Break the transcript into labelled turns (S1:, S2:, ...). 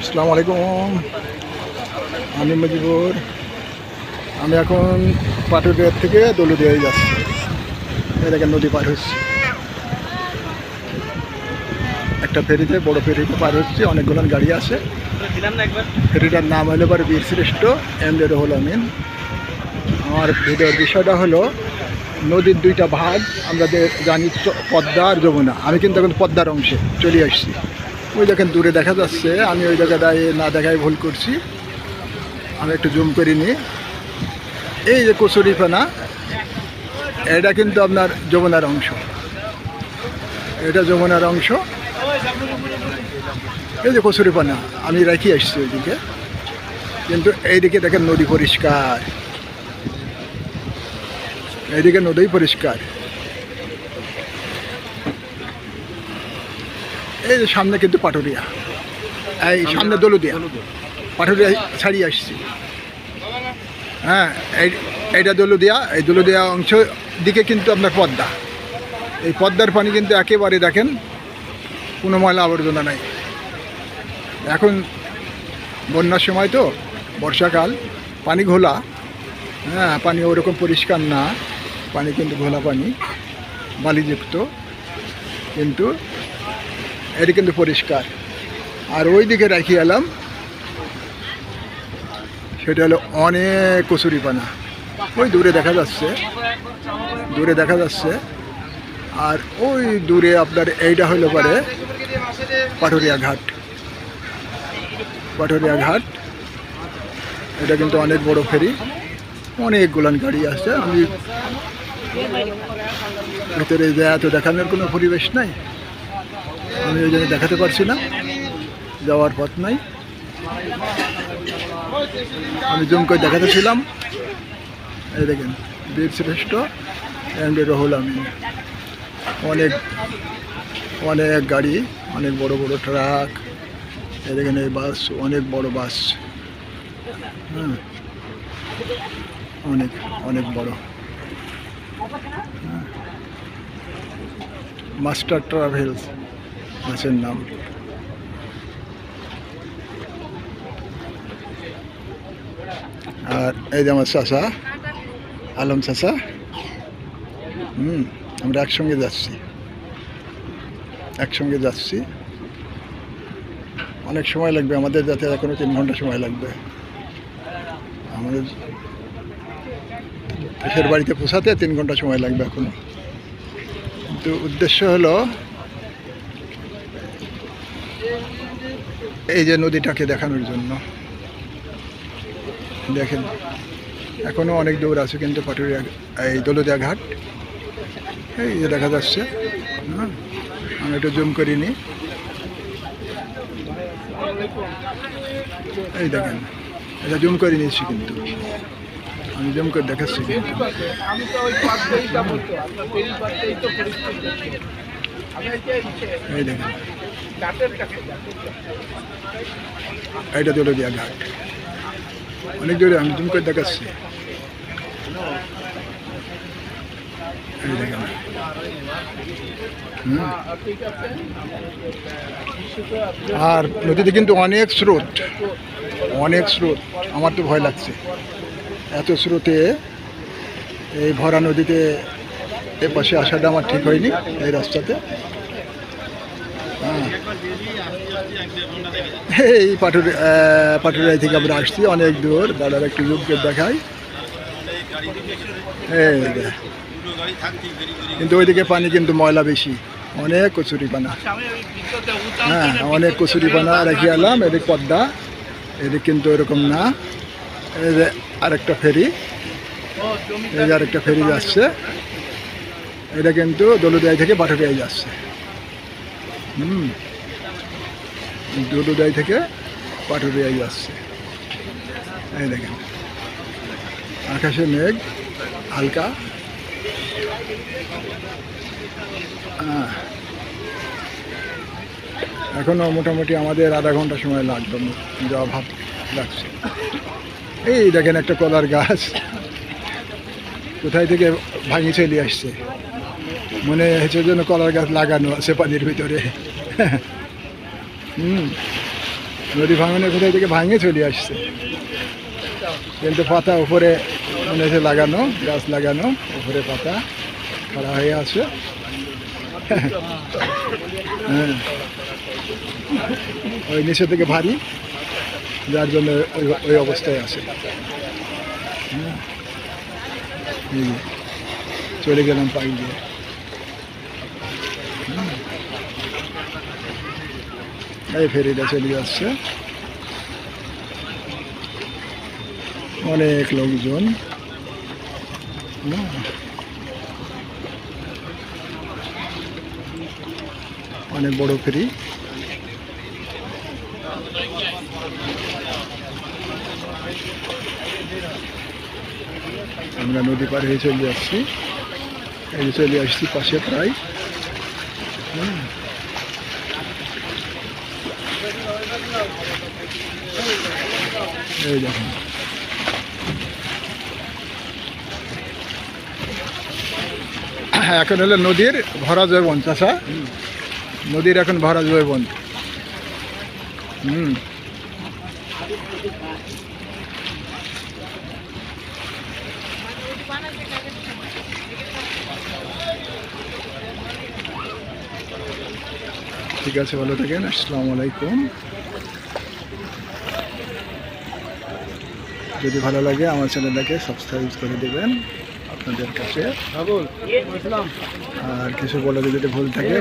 S1: আসসালামু আলাইকুম। আমি মজিবুর। আমি এখন পাটুরিয়ার থেকে দলুদিয়ায় যাচ্ছি। এই দেখেন নদী পার হচ্ছে। একটা ফেরিতে, বড় ফেরিতে পার হচ্ছে। অনেকগুলো গাড়ি আছে। ফেরিটার নাম হলো এবার বীর শ্রেষ্ঠ এম এ রহুল আমিন। আমার ভিডিওর বিষয়টা হলো, নদীর দুইটা ভাগ আমরা জানি পদ্মা আর যমুনা। আমি কিন্তু এখন পদ্মার অংশে চলে আসছি। ওই দেখেন, দূরে দেখা যাচ্ছে। আমি ওই জায়গাটায় না দেখায় ভুল করছি। আমি একটু জুম করে নিই। এই যে কচুরিপানা এটা কিন্তু আপনার যমুনার অংশ। এটা যমুনার অংশ। এই যে কচুরিপানা আমি রেখে আসছি ওইদিকে। কিন্তু এইদিকে দেখেন নদী পরিষ্কার। এইদিকে নদী পরিষ্কার। এই যে সামনে কিন্তু পাটুরিয়া। এই সামনে দলুদিয়া। পাটুরিয়া ছাড়িয়ে আসছি। হ্যাঁ এই এইটা দলুদিয়া। এই দলুদিয়া অংশ দিকে কিন্তু আপনার পদ্মা। এই পদ্মার পানি কিন্তু একেবারে দেখেন কোনো ময়লা আবর্জনা নাই। এখন বন্যার সময় তো বর্ষাকাল পানি ঘোলা। হ্যাঁ পানি ওরকম পরিষ্কার না। পানি কিন্তু ঘোলা পানি বালিযুক্ত। কিন্তু এটি কিন্তু পরিষ্কার। আর ওই দিকে রাখি এলাম। সেটা হলো অনেক কচুরিপানা ওই দূরে দেখা যাচ্ছে। দূরে দেখা যাচ্ছে। আর ওই দূরে আপনার এইটা হলো পারে পাটুরিয়া ঘাট। পাটুরিয়া ঘাট। এটা কিন্তু অনেক বড় ফেরি। অনেক গোলান গাড়ি আছে। আমি ভেতরে যে এত দেখানোর কোনো পরিবেশ নাই। আমি ওই জন্য দেখাতে পারছি না। যাওয়ার পথ নাই। আমি জুম করে দেখাতেছিলাম এই দেখেন, বীর শ্রেষ্ঠ এম ডি রহুল আমি অনেক অনেক গাড়ি, অনেক বড় বড় ট্রাক। এই দেখেন, এই বাস, অনেক বড় বাস। হ্যাঁ অনেক অনেক বড়। Master travels. বাসের নাম। আর এই যে আমার চাষা আলম চাষা হুম, আমরা একসঙ্গে যাচ্ছি। একসঙ্গে যাচ্ছি। অনেক সময় লাগবে আমাদের যাতে এখনও তিন ঘণ্টা সময় লাগবে। আমাদের দেশের বাড়িতে পৌঁছাতে তিন ঘণ্টা সময় লাগবে এখনও। কিন্তু উদ্দেশ্য হলো এই যে নদীটাকে দেখানোর জন্য। দেখেন এখনও অনেক দূর আছে কিন্তু পাটুরিয়া, এই দলদিয়া ঘাট। এই যে দেখা যাচ্ছে হ্যাঁ আমি একটু জুম করিনি এই দেখেন, এটা জুম করে নিয়েছি কিন্তু। আমি জুম করে দেখাচ্ছি
S2: এই
S1: দেখেন
S2: কাছে ঘাটের কাছে।
S1: ঘাট অনেক জোরে আমি জুম করে দেখাচ্ছি।
S2: আর
S1: নদীতে কিন্তু অনেক স্রোত। অনেক স্রোত। আমার তো ভয় লাগছে। এত স্রোতে এই ভরা নদীতে এ পাশে আসাটা আমার ঠিক হয়নি এই রাস্তাতে। এই পাটুর পাটুরাই থেকে আমরা আসছি, অনেক দূর। দাদার একটু যুগকে দেখাই। এই। কিন্তু ওইদিকে পানি কিন্তু ময়লা বেশি। অনেক কচুরি পানা হ্যাঁ অনেক কচুরি পানা রেখে এলাম, এদিক পদ্মা, এদিক কিন্তু এরকম না। এই যে আরেকটা ফেরি। এই যে আরেকটা ফেরি যাচ্ছে। এটা কিন্তু দলুদাই থেকে বাটুরিয়ায় যাচ্ছে। হুম। দলুদাই থেকে পাটুরিয়ায় যাচ্ছে এই দেখেন। আকাশে মেঘ, হালকা। এখনও মোটামুটি আমাদের আধা ঘণ্টা সময় লাগবে যা ভাব লাগছে। এই দেখেন একটা কলার গাছ। কোথায় থেকে ভাঙি চলে আসছে? মনে হচ্ছে যেন কলার গাছ লাগানো আছে পানির ভিতরে। হুম। নদী ভাঙনের কোথায় থেকে ভাঙে চলে আসছে। কিন্তু পাতা উপরে মনে লাগানো, গাছ লাগানো, উপরে পাতা খাড়া হয়ে আছে। হ্যাঁ। ওই নিচে থেকে ভারী, যার জন্য ওই- অবস্থায় হ্যাঁ। চলে গেলাম পাই দিয়ে। এই ফেরিটা চলে যাচ্ছে। অনেক লোকজন। না। অনেক বড় ফেরি। আমরা নদী পার হয়ে চলে যাচ্ছি। এই চলে আসছি পাশে প্রায়। হুম। এই দেখুন। এখন হলো নদীর ভরা জৈবন চাষা নদীর এখন ভরা জৈবন হুম। ঠিক আছে, ভালো থাকেন। আসসালামু আলাইকুম। যদি ভালো লাগে আমার চ্যানেলটাকে সাবস্ক্রাইব করে দেবেন আপনাদের কাছে। আর কিছু বলে যদি ভুল থাকে